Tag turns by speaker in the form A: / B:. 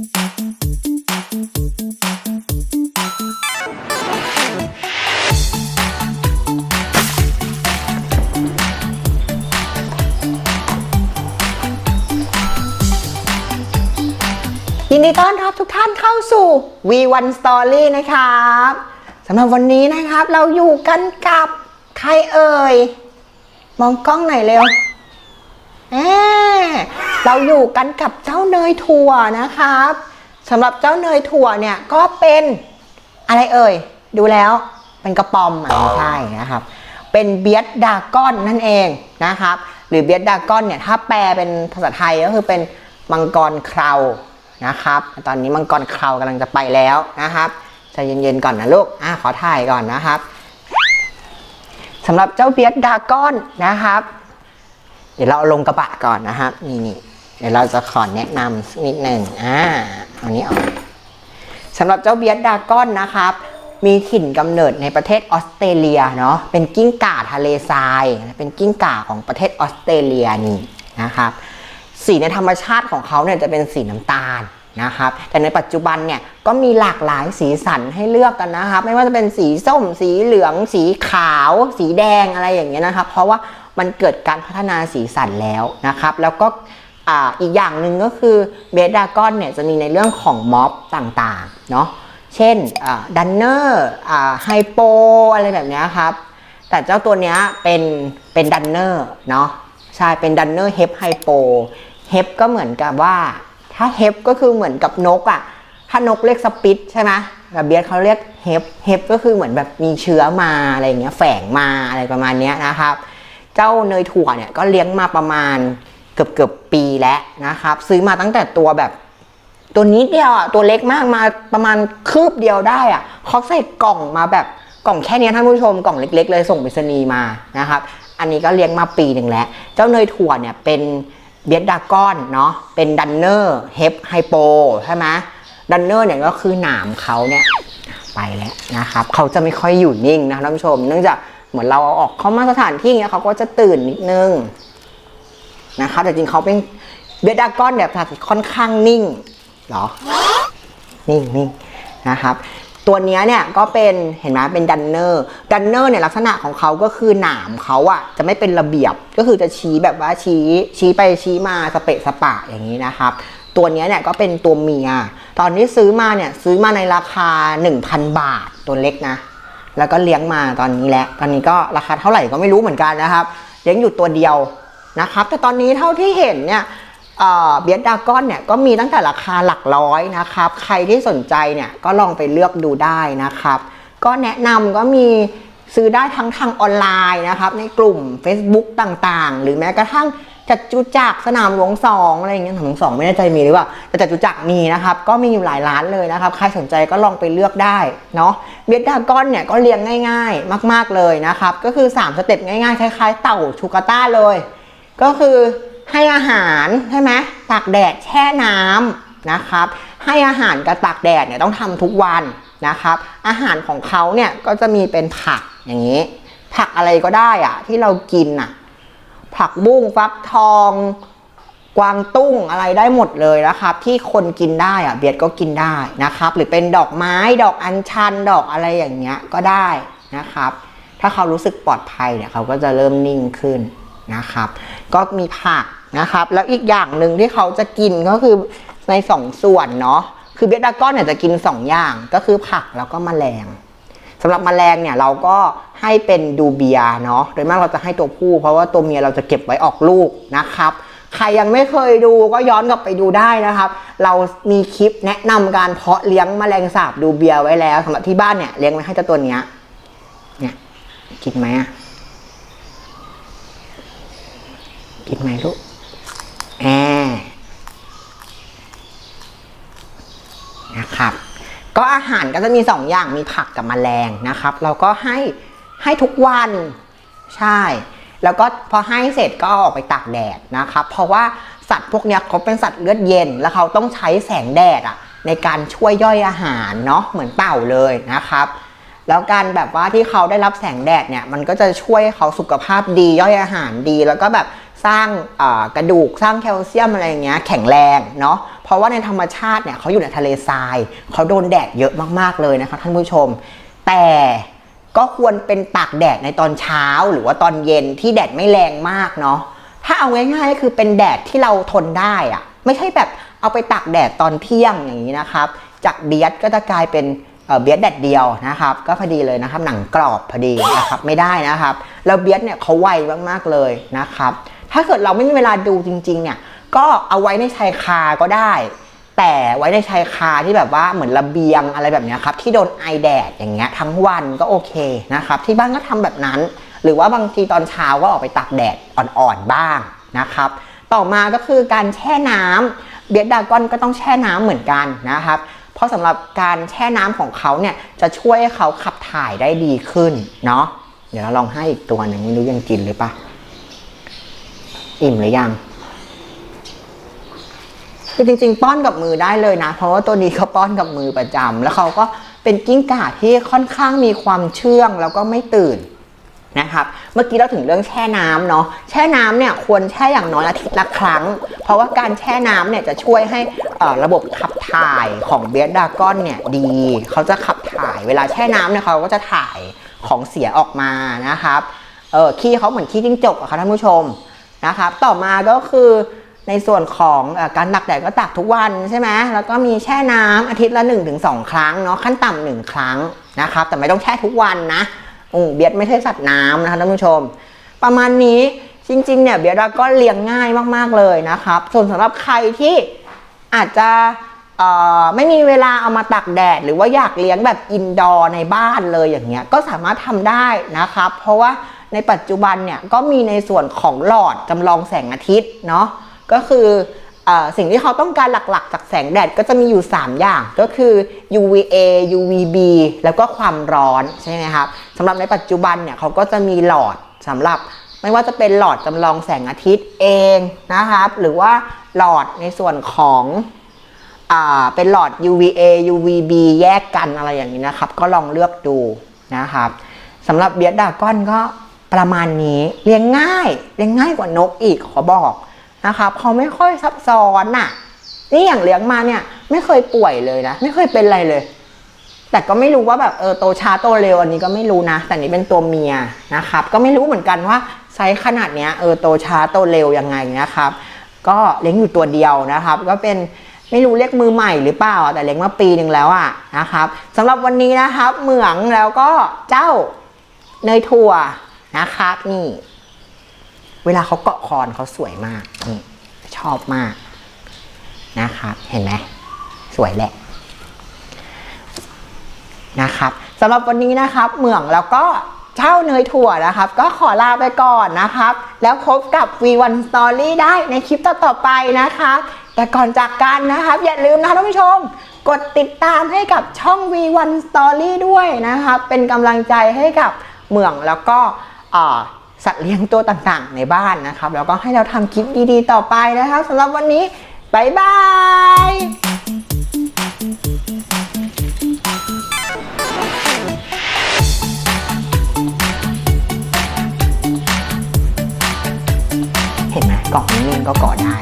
A: ยินดีต้อนรับทุกท่านเข้าสู่ V1 Story นะครับสำหรับวันนี้นะครับเราอยู่กันกับใครเอ่ย มองกล้องหน่อยเร็ว เราอยู่กันกับเจ้าเนยถั่วนะครับสำหรับเจ้าเนยถั่วเนี่ยก็เป็นอะไรเอ่ย ดูแล้วเป็นกระป๋อมอะไม่ใช่นะครับ เป็นเบียดดากอนนั่นเองนะครับ หรือเบียดดากอนเนี่ยถ้าแปลเป็นภาษาไทยก็คือเป็นมังกรเครานะครับ ตอนนี้มังกรเครากำลังจะไปแล้วนะครับใจเย็นๆก่อนนะลูกอะขอถ่ายก่อนนะครับสำหรับเจ้าเบียดดากอนนะครับ เดี๋ยวเราลงกระบะก่อนนะครับนี่นี่เดี๋ยวเราจะขอแนะนำนิดหนึ่งอ่าเอานี้ออกสำหรับเจ้าเบียดดากอนนะครับมีถิ่นกำเนิดในประเทศออสเตรเลียเนาะเป็นกิ้งก่าทะเลทราย เป็นกิ้งก่าของประเทศออสเตรเลียนี่นะครับสีในธรรมชาติของเขาเนี่ยจะเป็นสีน้ำตาลนะครับแต่ในปัจจุบันเนี่ยก็มีหลากหลายสีสันให้เลือกกันนะครับ ไม่ว่าจะเป็นสีส้ม สีเหลือง สีขาว สีแดงอะไรอย่างเงี้ยนะครับ เพราะว่า มันเกิดการพัฒนาสีสันแล้วนะครับ แล้วก็อ,อีกอย่างหนึ่งก็คือเบสดากอนเนี่ยจะมีในเรื่องของม็อบต่างๆเนาะเช่นดันเนอร์ไฮโปอะไรแบบนี้ครับ แต่เจ้าตัวเนี้ยเป็นเป็นดันเนอร์เนาะใช่เป็นดันเนอร์เฮปไฮโปเฮปก็เหมือนกับว่า ถ้าเฮปก็คือเหมือนกับนกอะ่ะถ้านกเรียกสปิตใช่ไหมแต่เบียร์เขาเรียกเฮปเฮปก็คือเหมือนแบบมีเชื้อมาอะไรอย่างเงี้ยแฝงมาอะไรประมาณนี้นะครับ เจ้าเนยถั่วเนี่ยก็เลี้ยงมาประมาณเกือบเกือบปีแล้วนะครับ ซื้อมาตั้งแต่ตัวแบบ ตัวนี้เดียวอะตัวเล็กมากมาประมาณคืบเดียวได้อะเขาใส่กล่องมาแบบกล่องแค่นี้ท่านผู้ชมกล่องเล็ก ๆ เลยส่งไปรษณีย์มานะครับ อันนี้ก็เลี้ยงมาปีหนึ่งแล้ว เจ้าเนยถั่วเนี่ยเป็นเบียดดากอนเนาะเป็นดันเนอร์เฮปไฮโปใช่ไหมดันเนอร์เนี่ยก็คือหนามเขาเนี่ยไปแล้วนะครับ เขาจะไม่ค่อยอยู่นิ่งนะท่านผู้ชม เนื่องจาก เหมือนเราเอาออกเข้ามาสถานที่เงี้ยเขาก็จะตื่นนิดนึงนะครับแต่จริงเขาเป็นเบดากอนเนี่ยค่อนข้างนิ่งเหรอ นิ่งนิ่งนะครับ ตัวนี้เนี่ยก็เป็นเห็นไหมเป็นดันเนอร์ดันเนอร์เนี่ยลักษณะของเขาก็คือหนามเขาอะจะไม่เป็นระเบียบก็คือจะชี้แบบว่าชี้ชี้ไปชี้มาสเปะสปะอย่างนี้นะครับตัวนี้เนี่ยก็เป็นตัวเมีย ตอนที่ซื้อมาเนี่ยซื้อมาในราคา 1,000 บาทตัวเล็กนะ แล้วก็เลี้ยงมาตอนนี้แหละ ตอนนี้ก็ราคาเท่าไหร่ก็ไม่รู้เหมือนกันนะครับ เลี้ยงอยู่ตัวเดียวนะครับ แต่ตอนนี้เท่าที่เห็นเนี่ยเบียดดากอนเนี่ยก็มีตั้งแต่ราคาหลักร้อยนะครับ ใครที่สนใจเนี่ยก็ลองไปเลือกดูได้นะครับ ก็แนะนำก็มีซื้อได้ทั้งทางออนไลน์นะครับ ในกลุ่ม Facebook ต่างๆ หรือแม้กระทั่ง จัดจุจักสนามหลวงสองอะไรอย่างเงี้ยสนามหลวงสองไม่แน่ใจมีหรือเปล่าแต่จัดจุจักมีนะครับ ก็มีอยู่หลายร้านเลยนะครับ ใครสนใจก็ลองไปเลือกได้เนาะเบียดดากอนเนี่ยก็เลี้ยงง่าย ๆ มาก ๆเลยนะครับ ก็คือ 3 สเต็ปง่ายๆคล้ายๆ เต่าชูกาต้าเลย ก็คือให้อาหารใช่ไหมตากแดดแช่น้ำนะครับ ให้อาหารกับตากแดดเนี่ยต้องทำทุกวันนะครับ อาหารของเขาเนี่ยก็จะมีเป็นผักอย่างนี้ ผักอะไรก็ได้อะที่เรากินอะ ผักบุ้งฟักทอง กวางตุ้งอะไรได้หมดเลยนะครับ ที่คนกินได้อะเบียดก็กินได้นะครับ หรือเป็นดอกไม้ดอกอัญชันดอกอะไรอย่างเงี้ยก็ได้นะครับ ถ้าเขารู้สึกปลอดภัยเนี่ยเขาก็จะเริ่มนิ่งขึ้นนะครับ ก็มีผักนะครับ แล้วอีกอย่างหนึ่งที่เขาจะกินก็คือในสองส่วนเนาะคือเบียดดากอนเนี่ยจะกินสองอย่างก็คือผักแล้วก็มแมลง สำหรับแมลงเนี่ยเราก็ให้เป็นดูเบียเนาะโดยมากเราจะให้ตัวผู้ เพราะว่าตัวเมียเราจะเก็บไว้ออกลูกนะครับใครยังไม่เคยดูก็ย้อนกลับไปดูได้นะครับ เรามีคลิปแนะนำการเพาะเลี้ยงแมลงสาบดูเบียไว้แล้วสำหรับที่บ้านเนี่ยเลี้ยงไว้ให้เจ้าตัวเนี้ยเนี่ยกินไหมอะกินไหมลูกแอนะครับ ก็อาหารก็จะมีสองอย่างมีผักกับแมลงนะครับ เราก็ให้ให้ทุกวันใช่ แล้วก็พอให้เสร็จก็ออกไปตากแดดนะครับ เพราะว่าสัตว์พวกนี้เขาเป็นสัตว์เลือดเย็น แล้วเขาต้องใช้แสงแดดอะในการช่วยย่อยอาหารเนาะเหมือนเต่าเลยนะครับ แล้วการแบบว่าที่เขาได้รับแสงแดดเนี่ยมันก็จะช่วยเขาสุขภาพดีย่อยอาหารดี แล้วก็แบบสร้างกระดูกสร้างแคลเซียมอะไรอย่างเงี้ยแข็งแรงเนาะ ราะว่าในธรรมชาติเนี่ยเขาอยู่ในทะเลทรายเขาโดนแดดเยอะมากๆเลยนะคะท่านผู้ชม แต่ก็ควรเป็นตากแดดในตอนเช้าหรือว่าตอนเย็นที่แดดไม่แรงมากเนาะถ้าเอาง่ายๆก็คือเป็นแดดที่เราทนได้อะไม่ใช่แบบเอาไปตากแดดตอนเที่ยงอย่างนี้นะครับ จากเบียดก็จะกลายเป็นเบียดแดดเดียวนะครับ ก็พอดีเลยนะครับหนังกรอบพอดีนะครับไม่ได้นะครับแล้วเบียดเนี่ยเขาไวมากๆเลยนะครับ ถ้าเกิดเราไม่มีเวลาดูจริงๆเนี่ย ก็เอาไว้ในชายคาก็ได้ แต่ไว้ในชายคาที่แบบว่าเหมือนระเบียงอะไรแบบนี้ครับ ที่โดนไอแดดอย่างเงี้ยทั้งวันก็โอเคนะครับ ที่บ้านก็ทำแบบนั้น หรือว่าบางทีตอนเช้าก็ออกไปตากแดดอ่อนๆบ้างนะครับ ต่อมาก็คือการแช่น้ำเบียดดากอนก็ต้องแช่น้ำเหมือนกันนะครับ เพราะสำหรับการแช่น้ำของเขาเนี่ยจะช่วยให้เขาขับถ่ายได้ดีขึ้นเนาะเดี๋ยวเราลองให้อีกตัวหนึ่งไม่รู้ยังกินหรือปะอิ่มหรือยัง คือจริงๆ ป้อนกับมือได้เลยนะ เพราะว่าตัวนี้เขาป้อนกับมือประจำแล้วเขาก็เป็นกิ้งก่าที่ค่อนข้างมีความเชื่องแล้วก็ไม่ตื่นนะครับ เมื่อกี้เราถึงเรื่องแช่น้ำเนาะ แช่น้ำเนี่ยควรแช่อย่างน้อยอาทิตย์ละครั้ง เพราะว่าการแช่น้ำเนี่ยจะช่วยให้ระบบขับถ่ายของเบียดดากอนเนี่ยดี เขาจะขับถ่าย เวลาแช่น้ำเนี่ยเขาก็จะถ่ายของเสียออกมานะครับ เออขี้เขาเหมือนขี้จิ้งจกอะค่ะท่านผู้ชมนะครับ ต่อมาก็คือ ในส่วนของอการตักแดดก็ตักทุกวันใช่ไหมแล้วก็มีแช่น้ำอาทิตย์ละ1นถึงสครั้งเนาะขั้นต่ำหนึ่งครั้งนะครับ แต่ไม่ต้องแช่ทุกวันนะอืมเบียดไม่ใช่สัตว์น้ำนะคะท่านผู้ชม ประมาณนี้จริงๆเนี่ยเบียดก็เลี้ยงง่ายมากๆเลยนะครับ ส่วนสำหรับใครที่อาจจะไม่มีเวลาเอามาตักแดด หรือว่าอยากเลี้ยงแบบอินดอร์ในบ้านเลยอย่างเงี้ยก็สามารถทำได้นะครับ เพราะว่าในปัจจุบันเนี่ยก็มีในส่วนของหลอดจำลองแสงอาทิตย์เนาะ ก็คืออสิ่งที่เขาต้องการหลักๆ จากแสงแดดก็จะมีอยู่ 3 อย่าง ก็คือ UVA UVB แล้วก็ความร้อนใช่ไหมครับสำหรับในปัจจุบันเนี่ยเขาก็จะมีหลอดสำหรับไม่ว่าจะเป็นหลอดจำลองแสงอาทิตย์เองนะครับ หรือว่าหลอดในส่วนของอ่าเป็นหลอด UVA UVB แยกกันอะไรอย่างนี้นะครับ ก็ลองเลือกดูนะครับสำหรับเบียดดาก้อนก็ประมาณนี้เลี้ยงง่ายเลี้ยงง่ายกว่านกอีกขอบอก นะครับเขาไม่ค่อยซับซ้อนน่ะนี่อย่างเลี้ยงมาเนี่ย ไม่เคยป่วยเลยนะ ไม่เคยเป็นอะไรเลย แต่ก็ไม่รู้ว่าแบบเออโตช้าโตเร็วอันนี้ก็ไม่รู้นะ แต่นี่เป็นตัวเมียนะครับ ก็ไม่รู้เหมือนกันว่าไซส์ขนาดเนี้ยเออโตช้าโตเร็วยังไงนะครับ ก็เลี้ยงอยู่ตัวเดียวนะครับ ก็เป็นไม่รู้เรียกมือใหม่หรือเปล่า แต่เลี้ยงมาปีหนึ่งแล้วอะนะครับสำหรับวันนี้นะครับ เหมืองแล้วก็เจ้าเนยถั่วนะครับนี่ เวลาเขาเกาะคอนเขาสวยมากนี่ชอบมากนะครับ เห็นไหมสวยแหละนะครับสำหรับวันนี้นะครับเหมืองแล้วก็เช่าเนยถั่วนะครับ ก็ขอลาไปก่อนนะครับ แล้วพบกับ V1 Story ได้ในคลิปต่อๆไปนะครับแต่ก่อนจากกันนะครับ อย่าลืมนะท่านผู้ชม กดติดตามให้กับช่อง V1 Story ด้วยนะครับ เป็นกำลังใจให้กับเหมืองแล้วก็อ่อ สัตว์เลี้ยงตัวต่างๆ ในบ้านนะครับ แล้วก็ให้เราทำคลิปดีๆ ต่อไปนะครับสำหรับวันนี้บายบายเห็นไหมกล่องนี้เองก็ก่อได้